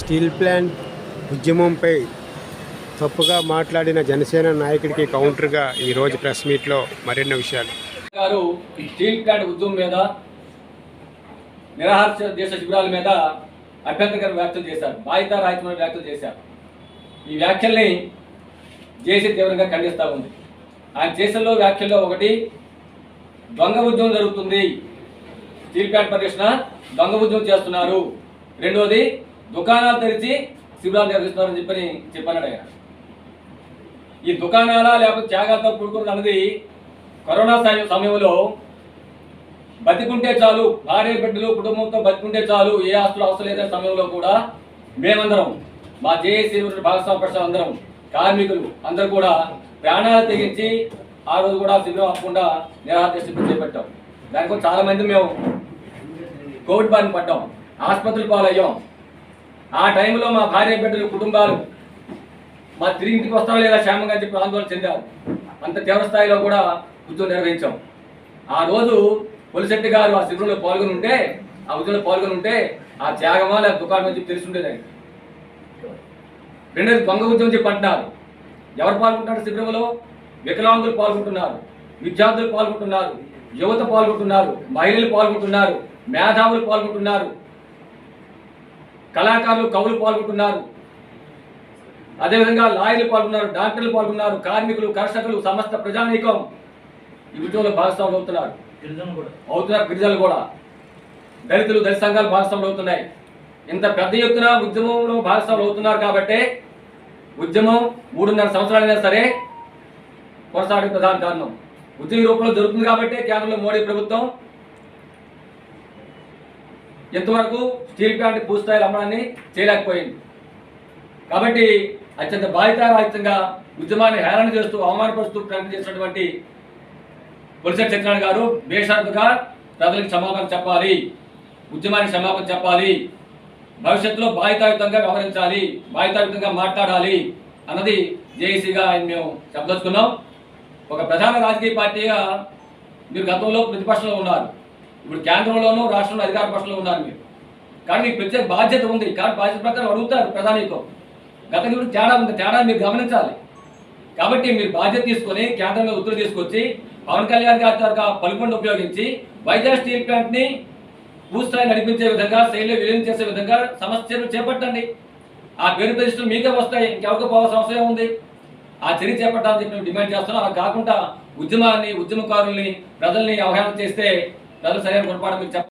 Steel plant ఉద్యమంపై తప్పుగా మాట్లాడిన జనసేన నాయకుడికి కౌంటర్గా ఈరోజు ప్రెస్ మీట్లో మరిన్ని విషయాలు. గారు స్టీల్ ప్లాంట్ ఉద్యమం మీద నిరాహార దేశ శిబిరాల మీద అభ్యంతరకర వ్యాఖ్యలు చేశారు. బాధ్యత రాహిత్యమైన వ్యాఖ్యలు చేశారు. ఈ వ్యాఖ్యల్ని జేసీ తీవ్రంగా ఖండిస్తూ ఉంది. ఆయన చేసిన వ్యాఖ్యల్లో ఒకటి దొంగ ఉద్యమం జరుగుతుంది. స్టీల్ ప్లాంట్ పరిరక్షణ దొంగ ఉద్యమం చేస్తున్నారు. రెండోది దుకాణాలు తెరిచి శిబిరాలు నిర్వహిస్తున్నారని చెప్పని చెప్పాను ఆయన. ఈ దుకాణాల లేకపోతే త్యాగాలతో కూడుకున్నది అన్నది కరోనా సమయం- సమయంలో బతికుంటే చాలు భార్య బిడ్డలు కుటుంబంతో బతికుంటే చాలు ఏ ఆస్తులు అవసరం లేదనే సమయంలో కూడా మేమందరం మా జేఏసీ భాగస్వామి ప్రసాద్ అందరం కార్మికులు అందరూ కూడా ప్రాణాలు తెగించి ఆ రోజు కూడా శిబిరం ఆపకుండా నిరాహార శిబిరం చేపట్టాం. దానికోసం చాలా మంది మేము కోవిడ్ బారిన పడ్డాం. ఆసుపత్రులు పాలయ్యాం. ఆ టైంలో మా భార్య బిడ్డలు కుటుంబాలు మా తిరిగి ఇంటికి వస్తాం లేదా క్షేమంగా చెప్పి ఆందోళన చెందారు. అంత తీవ్ర స్థాయిలో కూడా ఉద్యోగం నిర్వహించాం. ఆ రోజు పొలిశెట్టి గారు ఆ శిబిరంలో పాల్గొని ఉంటే ఆ ఉద్యోగంలో పాల్గొని ఉంటే ఆ త్యాగమా లేదా దుకాణం చెప్పి తెలిసి ఉండేది రెండోది దొంగ ఉద్యమం చెప్పి అంటున్నారు. ఎవరు పాల్గొంటున్నారు శిబిరంలో? వికలాంగులు పాల్గొంటున్నారు విద్యార్థులు పాల్గొంటున్నారు యువత పాల్గొంటున్నారు మహిళలు పాల్గొంటున్నారు మేధావులు పాల్గొంటున్నారు కళాకారులు కవులు పాల్గొంటున్నారు. అదేవిధంగా లాయర్లు పాల్గొన్నారు డాక్టర్లు పాల్గొన్నారు కార్మికులు కర్షకులు సమస్త ప్రజానీకం ఈ ఉద్యమంలో భాగస్వాములు అవుతున్నారు. అవుతున్నారు గిరిజనులు కూడా. దళితులు దళిత సంఘాలు భాగస్వాములు అవుతున్నాయి. ఇంత పెద్ద ఎత్తున ఉద్యమంలో భాగస్వాములు అవుతున్నారు కాబట్టి ఉద్యమం మూడున్నర సంవత్సరాలైనా సరే కొనసాగే ప్రధాన కారణం. ఉద్యమ రూపంలో జరుగుతుంది కాబట్టి కేంద్రంలో మోడీ ప్రభుత్వం ఇంతవరకు స్టీల్ ప్లాంట్ పూర్తిస్థాయిలో అమ్మడాన్ని చేయలేకపోయింది. కాబట్టి అత్యంత బాధితారాహిత్యంగా ఉద్యమాన్ని హేళన చేస్తూ అవమానపరుస్తూ ప్రకటన చేసినటువంటి పులిసెట్ సత్యనారాయణ గారు బేషరతుగా ప్రజలకు క్షమాపణ చెప్పాలి. ఉద్యమానికి క్షమాపణ చెప్పాలి. భవిష్యత్తులో బాధితాయుతంగా వ్యవహరించాలి బాధితాయుతంగా మాట్లాడాలి అన్నది జేఏసీగా ఆయన మేము చెప్పదలుచుకున్నాం. ఒక ప్రధాన రాజకీయ పార్టీగా మీరు గతంలో ప్రతిపక్షంలో ఉన్నారు. ఇప్పుడు కేంద్రంలోనూ రాష్ట్రంలో అధికార పక్షంలో ఉన్నారు మీరు. కానీ మీకు ప్రత్యేక బాధ్యత ఉంది. కానీ బాధ్యత ప్రకారం అడుగుతారు ప్రధానితో గత ఇప్పుడు తేడా ఉంది. తేడా మీరు గమనించాలి. కాబట్టి మీరు బాధ్యత తీసుకొని కేంద్రంలో ఉత్తర్వు తీసుకొచ్చి పవన్ కళ్యాణ్ గారి యొక్క పలుకొండ ఉపయోగించి వైజాగ్ స్టీల్ ప్లాంట్ని పూర్తిస్థాయి నడిపించే విధంగా శైలిలో విలీనం చేసే విధంగా సమస్యలు చేపట్టండి. ఆ పేరు ప్రతిష్టలు మీకే వస్తాయి. ఇంకెవరికి పోవాల్సిన అవసరం ఉంది ఆ చర్య చేపట్టాలని చెప్పి మేము డిమాండ్ చేస్తున్నాం. అలా కాకుండా ఉద్యమాన్ని ఉద్యమకారుల్ని ప్రజల్ని అవగాహన చేస్తే ప్రజలు సరైన పొరపాటు మీకు చెప్ప